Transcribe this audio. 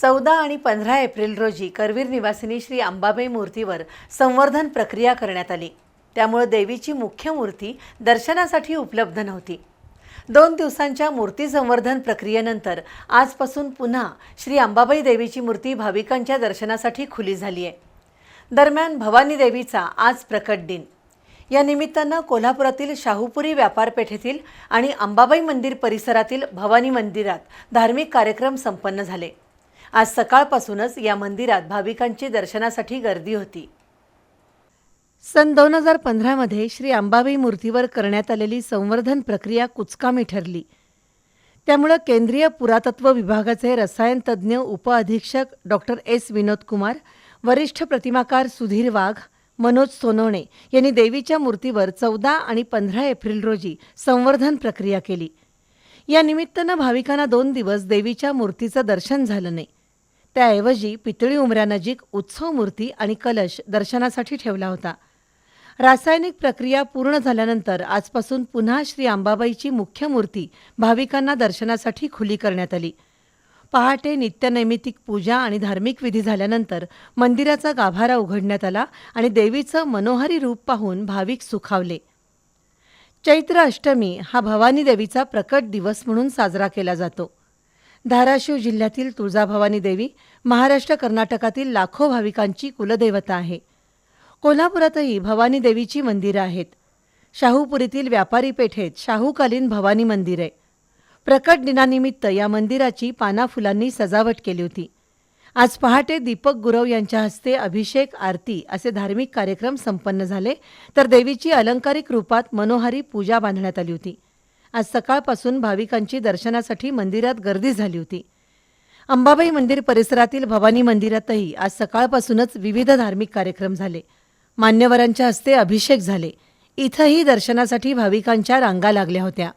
चौदा आणि पंधरा एप्रिल रोजी करवीर निवासिनी श्री अंबाबाई मूर्तीवर संवर्धन प्रक्रिया करण्यात आली. त्यामुळे देवीची मुख्य मूर्ती दर्शनासाठी उपलब्ध नव्हती. दोन दिवसांच्या मूर्ती संवर्धन प्रक्रियेनंतर आजपासून पुन्हा श्री अंबाबाई देवीची मूर्ती भाविकांच्या दर्शनासाठी खुली झाली आहे दरम्यान भवानी देवीचा आज प्रकट दिन. या निमित्तानं कोल्हापुरातील शाहूपुरी व्यापारपेठेतील आणि अंबाबाई मंदिर परिसरातील भवानी मंदिरात धार्मिक कार्यक्रम संपन्न झाले. आज सकाळपासूनच या मंदिरात भाविकांची दर्शनासाठी गर्दी होती. सन दोन हजार पंधरामध्ये श्री अंबाबाई मूर्तीवर करण्यात आलेली संवर्धन प्रक्रिया कुचकामी ठरली. त्यामुळं केंद्रीय पुरातत्व विभागाचे रसायन तज्ज्ञ उपअधीक्षक डॉक्टर एस विनोद कुमार वरिष्ठ प्रतिमाकार सुधीर वाघ मनोज सोनवणे यांनी देवीच्या मूर्तीवर चौदा आणि पंधरा एप्रिल रोजी संवर्धन प्रक्रिया केली. या निमित्तानं भाविकांना दोन दिवस देवीच्या मूर्तीचं दर्शन झालं नाही. त्याऐवजी पितळी उमऱ्यानजीक उत्सव मूर्ती आणि कलश दर्शनासाठी ठेवला होता. रासायनिक प्रक्रिया पूर्ण झाल्यानंतर आजपासून पुन्हा श्री अंबाबाईची मुख्य मूर्ती भाविकांना दर्शनासाठी खुली करण्यात आली. पहाटे नित्यनैमितिक पूजा आणि धार्मिक विधी झाल्यानंतर मंदिराचा गाभारा उघडण्यात आला आणि देवीचं मनोहारी रूप पाहून भाविक सुखावले. चैत्र अष्टमी हा भवानी देवीचा प्रकट दिवस म्हणून साजरा केला जातो. धाराशिव जिल्ह्यातील तुळजाभवानी देवी महाराष्ट्र कर्नाटकातील लाखो भाविकांची कुलदेवता आहे. कोल्हापुरातही भवानी देवीची मंदिरं आहेत. शाहूपुरीतील व्यापारी पेठेत शाहूकालीन भवानी मंदिर. आहे प्रकट दिनानिमित्त या मंदिराची पाना फुलांनी सजावट केली होती. आज पहाटे दीपक गुरव यांच्या हस्ते अभिषेक आरती असे धार्मिक कार्यक्रम संपन्न झाले तर देवीची अलंकारिक रूपात मनोहारी पूजा बांधण्यात आली होती. आज सकाळपासून भाविकांची दर्शनासाठी मंदिरात गर्दी झाली होती. अंबाबाई मंदिर परिसरातील भवानी मंदिरातही आज सकाळपासूनच विविध धार्मिक कार्यक्रम झाले. मान्यवरांच्या हस्ते अभिषेक झाले. इथंही दर्शनासाठी भाविकांच्या रांगा लागल्या होत्या.